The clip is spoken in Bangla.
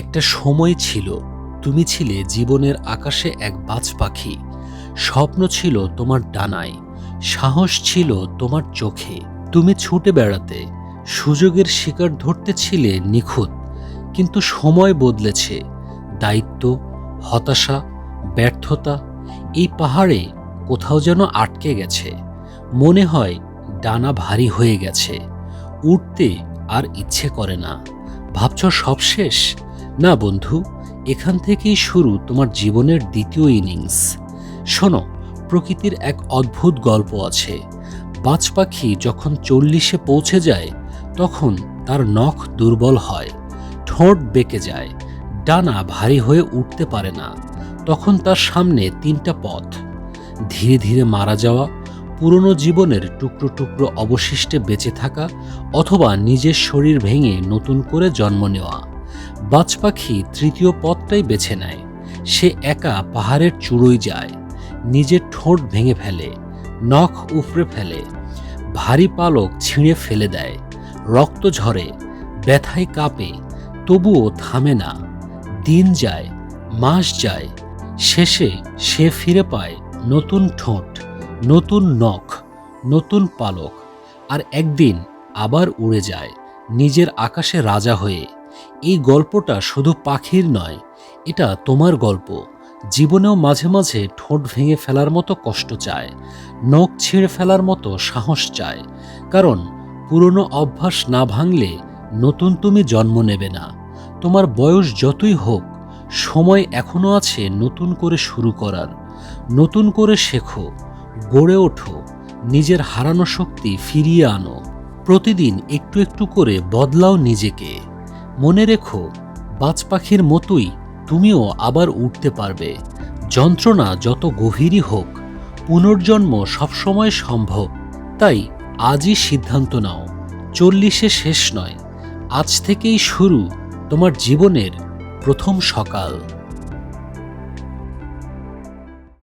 একটা সময় ছিল, তুমি ছিলে জীবনের আকাশে এক বাজ পাখি। স্বপ্ন ছিল তোমার ডানায়, সাহস ছিল তোমার চোখে। তুমি ছুটে বেড়াতে, সুযোগের শিকার ধরতে ছিলে নিখুঁত, কিন্তু সময় বদলেছে। দায়িত্ব, হতাশা, ব্যর্থতা, এই পাহাড়ে কোথাও যেন আটকে গেছে। মনে হয় ডানা ভারী হয়ে গেছে। উঠতে আর ইচ্ছে করে না। ভাবছ সব শেষ না বন্ধু, এখান থেকেই শুরু তোমার জীবনের দ্বিতীয় ইনিংস। শোনো, প্রকৃতির এক অদ্ভুত গল্প আছে। বাজ পাখি যখন চল্লিশে পৌঁছে যায়, তখন তার নখ দুর্বল হয়, ঠোঁট বেঁকে যায়, ডানা ভারী হয়ে উঠতে পারে না, তখন তার সামনে তিনটা পথ। ধীরে ধীরে মারা যাওয়া, পুরনো জীবনের টুকরো টুকরো অবশিষ্টে বেঁচে থাকা, অথবা নিজের শরীর ভেঙে নতুন করে জন্ম নেওয়া। বাজ পাখি তৃতীয় পথটাই বেছে নেয়। সে একা পাহাড়ের চূড়োয় যায়, নিজের ঠোঁট ভেঙে ফেলে, নখ উফরে ফেলে, ভারী পালক ছিঁড়ে ফেলে দেয়, রক্ত ঝরে, ব্যথায় কাঁপে, তবুও থামে না। দিন যায়, মাস যায়, শেষে সে ফিরে পায় নতুন ঠোঁট, নতুন নখ, নতুন পালক, আর একদিন আবার উড়ে যায় নিজের আকাশে রাজা হয়ে। এই গল্পটা শুধু পাখির নয়, এটা তোমার গল্প। জীবনেও মাঝে মাঝে ঠোঁট ভেঙে ফেলার মতো কষ্ট চায়, নখ ছিঁড়ে ফেলার মতো সাহস চায়। কারণ, পুরনো অভ্যাস না ভাঙলে নতুন তুমি জন্ম নেবে না। তোমার বয়স যতই হোক, সময় এখনও আছে নতুন করে শুরু করার। নতুন করে শেখো, গড়ে ওঠো, নিজের হারানো শক্তি ফিরিয়ে আনো। প্রতিদিন একটু একটু করে বদলাও নিজেকে। মনে রেখো, বাজ পাখির মতোই তুমিও আবার উঠতে পারবে। যন্ত্রণা যত গভীরই হোক, পুনর্জন্ম সবসময় সম্ভব। তাই আজই সিদ্ধান্ত নাও, চল্লিশে শেষ নয়, আজ থেকেই শুরু তোমার জীবনের প্রথম সকাল।